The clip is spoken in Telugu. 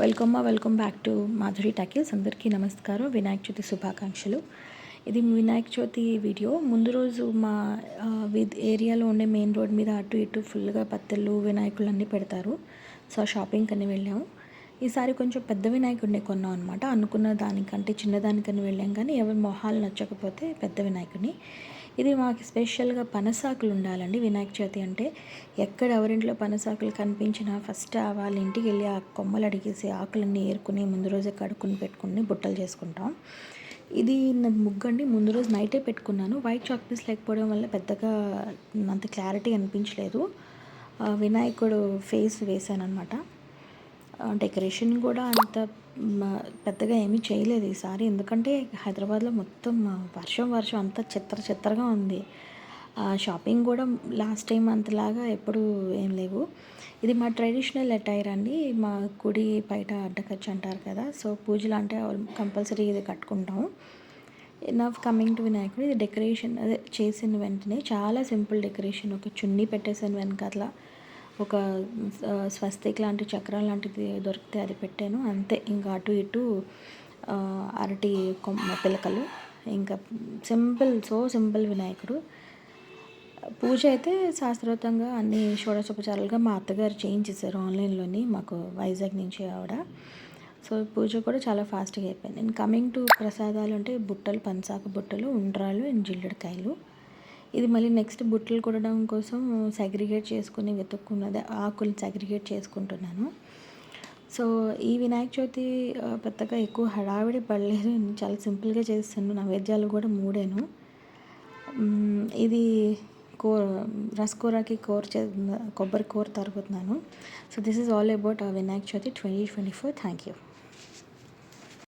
Welcome welcome back to Madhuri talkies. అందరికీ నమస్కారం. వినాయక చవితి శుభాకాంక్షలు. ఇది వినాయక చవితి వీడియో. ముందు రోజు మా విద్ ఏరియాలో ఉండే మెయిన్ రోడ్ మీద అటు ఇటు ఫుల్గా పత్తెళ్ళు వినాయకులు అన్నీ పెడతారు. సో షాపింగ్ అని వెళ్ళాము. ఈసారి కొంచెం పెద్ద వినాయకుడిని కొన్నాం అనమాట అనుకున్న దానికంటే చిన్నదానికని వెళ్ళాం. కానీ ఎవరి మొహాలు నచ్చకపోతే పెద్ద వినాయకుడిని. ఇది మాకు స్పెషల్గా పనసాకులు ఉండాలండి వినాయక చవితి అంటే. ఎక్కడ ఎవరింట్లో పనసాకులు కనిపించినా ఫస్ట్ వాళ్ళ ఇంటికి వెళ్ళి ఆ కొమ్మలు అడిగేసి ఆకులన్నీ ఏరుకుని ముందు రోజే కడుక్కుని పెట్టుకుని బుట్టలు చేసుకుంటాం. ఇది నా ముగ్గండి. ముందు రోజు నైటే పెట్టుకున్నాను. వైట్ చాక్ పీస్ లేకపోవడం వల్ల పెద్దగా అంత క్లారిటీ అనిపించలేదు. వినాయకుడు ఫేస్ వేసాను అనమాట డెకరేషన్ కూడా అంత పెద్దగా ఏమీ చేయలేదు ఈసారి. ఎందుకంటే హైదరాబాద్లో మొత్తం వర్షం వర్షం అంతా చిత్ర చిత్రగా ఉంది. ఆ, షాపింగ్ కూడా లాస్ట్ టైం అంతలాగా ఎప్పుడు ఏం లేవు. ఇది మా ట్రెడిషనల్ అటైర్ అండి. మా గుడి బయట అడ్డకచ్చు అంటారు కదా సో పూజలు అంటే కంపల్సరీ ఇది కట్టుకుంటాం. నా కమింగ్ టు వినాయకుడు ఇది డెకరేషన్ అదే చేసిన వెంటనే చాలా సింపుల్ డెకరేషన్. ఒక చున్నీ పెట్టేసాను వెనకాల ఒక స్వస్తిక్ లాంటి చక్రం లాంటిది దొరికితే అది పెట్టాను. అంతే ఇంకా అటు ఇటు అరటి కొమ్మ పిలకలు ఇంకా సింపుల్ సో సింపుల్ వినాయకుడు. పూజ అయితే శాస్త్రోతంగా అన్ని షోడశోపచారాలుగా మా అత్తగారు చేయించేశారు ఆన్లైన్లోని మాకు వైజాగ్ నుంచి ఆవిడ. సో పూజ కూడా చాలా ఫాస్ట్గా అయిపోయింది. నేను కమింగ్ టు ప్రసాదాలు అంటే బుట్టలు పంచాకు బుట్టలు ఉండ్రాలు అండ్ జిల్లెడకాయలు. ఇది మళ్ళీ నెక్స్ట్ బుట్టలు కొట్టడం కోసం సెగ్రిగేట్ చేసుకుని వెతుక్కున్నది ఆకులు సెగ్రిగేట్ చేసుకుంటున్నాను. సో ఈ వినాయక చవితి పెద్దగా ఎక్కువ హడావిడి పడలేదు. చాలా సింపుల్గా చేస్తాను. నైవేద్యాలు కూడా మూడేను. ఇది కో రసకూరకి కూర చే కొబ్బరి కూర తరుగుతున్నాను so this is all about Vinayaka Chavithi twenty twenty four thank you